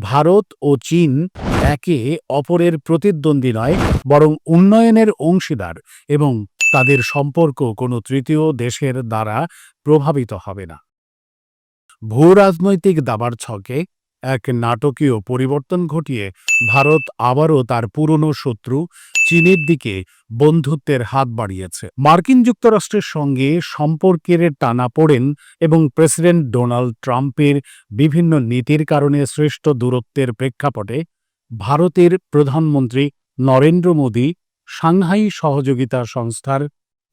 ভারত ও চীন একে অপরের প্রতিদ্বন্দ্বী নয়, বরং উন্নয়নের অংশীদার এবং তাদের সম্পর্ক কোনো তৃতীয় দেশের দ্বারা প্রভাবিত হবে না। ভূ রাজনৈতিক দাবার ছকে এক নাটকীয় পরিবর্তন ঘটিয়ে ভারত আবারও তার পুরনো শত্রু চীনের দিকে বন্ধুত্বের হাত বাড়িয়েছে। মার্কিন যুক্তরাষ্ট্রের সঙ্গে সম্পর্কের টানা পড়েন এবং প্রেসিডেন্ট ডোনাল্ড ট্রাম্পের বিভিন্ন নীতির কারণে শ্রেষ্ঠ দূরত্বের প্রেক্ষাপটে ভারতের প্রধানমন্ত্রী নরেন্দ্র মোদী সাংহাই সহযোগিতা সংস্থার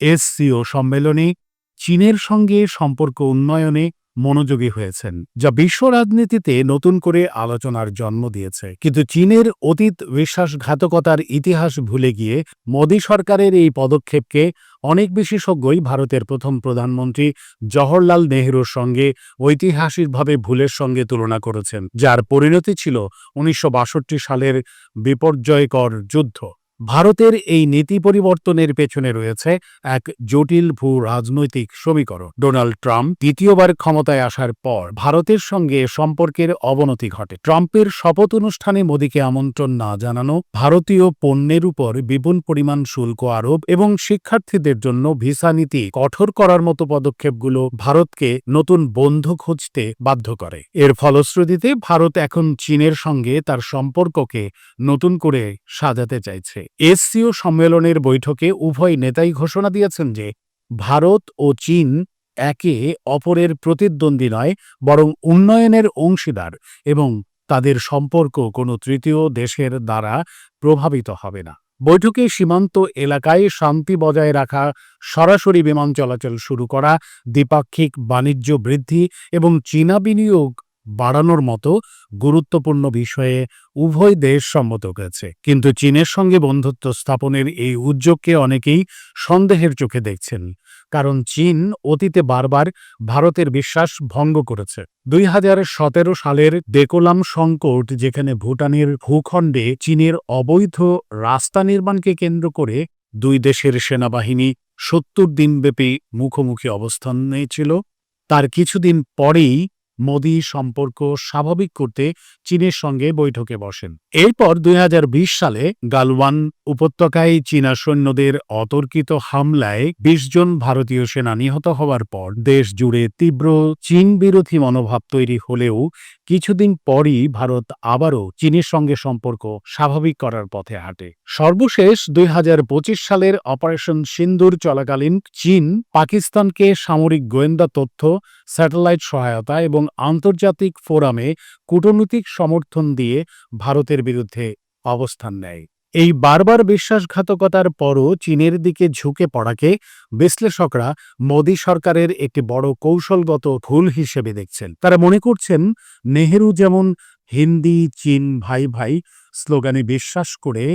এসসিও সম্মেলনে চীনের সঙ্গে সম্পর্ক উন্নয়নে মনোযোগী হয়েছেন, যা বিশ্ব রাজনীতিতে নতুন করে আলোচনার জন্ম দিয়েছে। কিন্তু চীনের অতীত বিশ্বাসঘাতকতার ইতিহাস ভুলে গিয়ে মোদী সরকারের এই পদক্ষেপকে অনেক বিশেষজ্ঞই ভারতের প্রথম প্রধানমন্ত্রী জওহরলাল নেহরুর সঙ্গে ঐতিহাসিকভাবে ভুলের সঙ্গে তুলনা করেছেন, যার পরিণতি ছিল উনিশশো বাষট্টি সালের বিপর্যয়কর যুদ্ধ। ভারতের এই নীতি পরিবর্তনের পেছনে রয়েছে এক জটিল ভূ রাজনৈতিক সমীকরণ। ডোনাল্ড ট্রাম্প দ্বিতীয়বার ক্ষমতায় আসার পর ভারতের সঙ্গে সম্পর্কের অবনতি ঘটে। ট্রাম্পের শপথ অনুষ্ঠানে মোদীকে আমন্ত্রণ না জানানো, ভারতীয় পণ্যের উপর বিপুল পরিমাণ শুল্ক আরোপ এবং শিক্ষার্থীদের জন্য ভিসা নীতি কঠোর করার মতো পদক্ষেপগুলো ভারতকে নতুন বন্ধু খুঁজতে বাধ্য করে। এর ফলশ্রুতিতে ভারত এখন চীনের সঙ্গে তার সম্পর্ককে নতুন করে সাজাতে চাইছে। এসসিও সম্মেলনের বৈঠকে উভয় নেতাই ঘোষণা দিয়েছেন যে ভারত ও চীন একে অপরের প্রতিদ্বন্দ্বী নয়, বরং উন্নয়নের অংশীদার এবং তাদের সম্পর্ক কোনো তৃতীয় দেশের দ্বারা প্রভাবিত হবে না। বৈঠকে সীমান্ত এলাকায় শান্তি বজায় রাখা, সরাসরি বিমান চলাচল শুরু করা, দ্বিপাক্ষিক বাণিজ্য বৃদ্ধি এবং চীনা বিনিয়োগ বাড়ানোর মতো গুরুত্বপূর্ণ বিষয়ে উভয় দেশ সম্মত হয়েছে। কিন্তু চীনের সঙ্গে বন্ধুত্ব স্থাপনের এই উদ্যোগকে অনেকেই সন্দেহের চোখে দেখছেন, কারণ চীন অতীতে বারবার ভারতের বিশ্বাস ভঙ্গ করেছে। দুই হাজার সতেরো সালের ডেকোলাম সংকট, যেখানে ভুটানের ভূখণ্ডে চীনের অবৈধ রাস্তা নির্মাণকে কেন্দ্র করে দুই দেশের সেনাবাহিনী সত্তর দিনব্যাপী মুখোমুখি অবস্থান নিয়েছিল তার কিছুদিন পরেই মোদী সম্পর্ক স্বাভাবিক করতে চীনের সঙ্গে বৈঠকে বসেন। এরপর দুই হাজার বিশ সালে গালওয়ান উপত্যকায় চীনা সৈন্যদের অতর্কিত হামলায় ২০ জন ভারতীয় সেনা নিহত হওয়ার পর দেশ জুড়ে তীব্র চীন বিরোধী মনোভাব তৈরি হলেও কিছুদিন পরই ভারত আবারও চীনের সঙ্গে সম্পর্ক স্বাভাবিক করার পথে হাঁটে। সর্বশেষ দুই হাজার পঁচিশ সালের অপারেশন সিন্দুর চলাকালীন চীন পাকিস্তানকে সামরিক গোয়েন্দা তথ্য স্যাটেলাইট সহায়তা এবং আন্তর্জাতিক ফোরামে কূটনৈতিক সমর্থন দিয়ে ভারতের বিরুদ্ধে অবস্থান নেয়। এই বারবার বিশ্বাসঘাতকতার পরও চীনের দিকে ঝুঁকে পড়াকে বিশ্লেষকরা মোদী সরকারের একটি বড় কৌশলগত ভুল হিসেবে দেখছেন। তারা মনে করছেন, নেহেরু যেমন হিন্দি, চীন ভাই ভাই স্লোগানে বিশ্বাস করে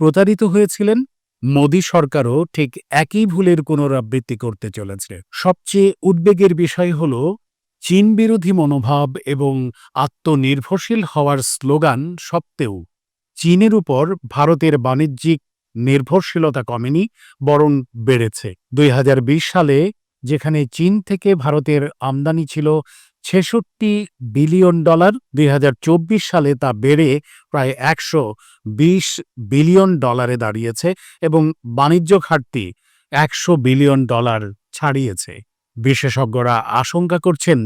প্রতারিত হয়েছিলেন মোদী সরকারও ঠিক একই ভুলের পুনরাবৃত্তি করতে চলেছে। সবচেয়ে উদ্বেগের বিষয় হল, চীন বিরোধী মনোভাব এবং আত্মনির্ভরশীল হওয়ার স্লোগান সত্ত্বেও চীনের উপর ভারতের বাণিজ্যিক নির্ভরশীলতা কমেনি, বরং বেড়েছে। দুই হাজার বিশ সালে যেখানে চীন থেকে ভারতের আমদানি ছিল ছেষট্টি বিলিয়ন ডলার দুই হাজার চব্বিশ সালে তা বেড়ে প্রায় একশো বিশ বিলিয়ন ডলারে দাঁড়িয়েছে এবং বাণিজ্য ঘাটতি একশো বিলিয়ন ডলার ছাড়িয়েছে। বিশেষজ্ঞরা আশঙ্কা করছেন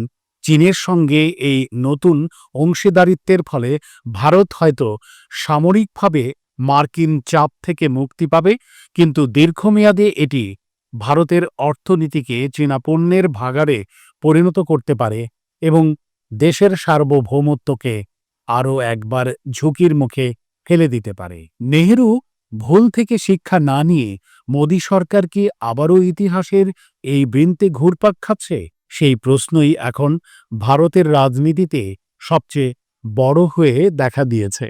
চীনের সঙ্গে এই নতুন অংশীদারিত্বের ফলে ভারত হয়তো সামরিকভাবে মার্কিন চাপ থেকে মুক্তি পাবে, কিন্তু দীর্ঘমেয়াদে এটি ভারতের অর্থনীতিকে চীনা পণ্যের ভাগাড়ে পরিণত করতে পারে। এবং দেশের সার্বভৌমত্বকে আরও একবার ঝুঁকির মুখে ফেলে দিতে পারে। নেহরু ভুল থেকে শিক্ষা না নিয়ে মোদী সরকার কি আবারও ইতিহাসের এই বৃন্তে ঘুরপাক খাচ্ছে, সেই প্রশ্নই এখন ভারতের রাজনীতিতে সবচেয়ে বড় হয়ে দেখা দিয়েছে।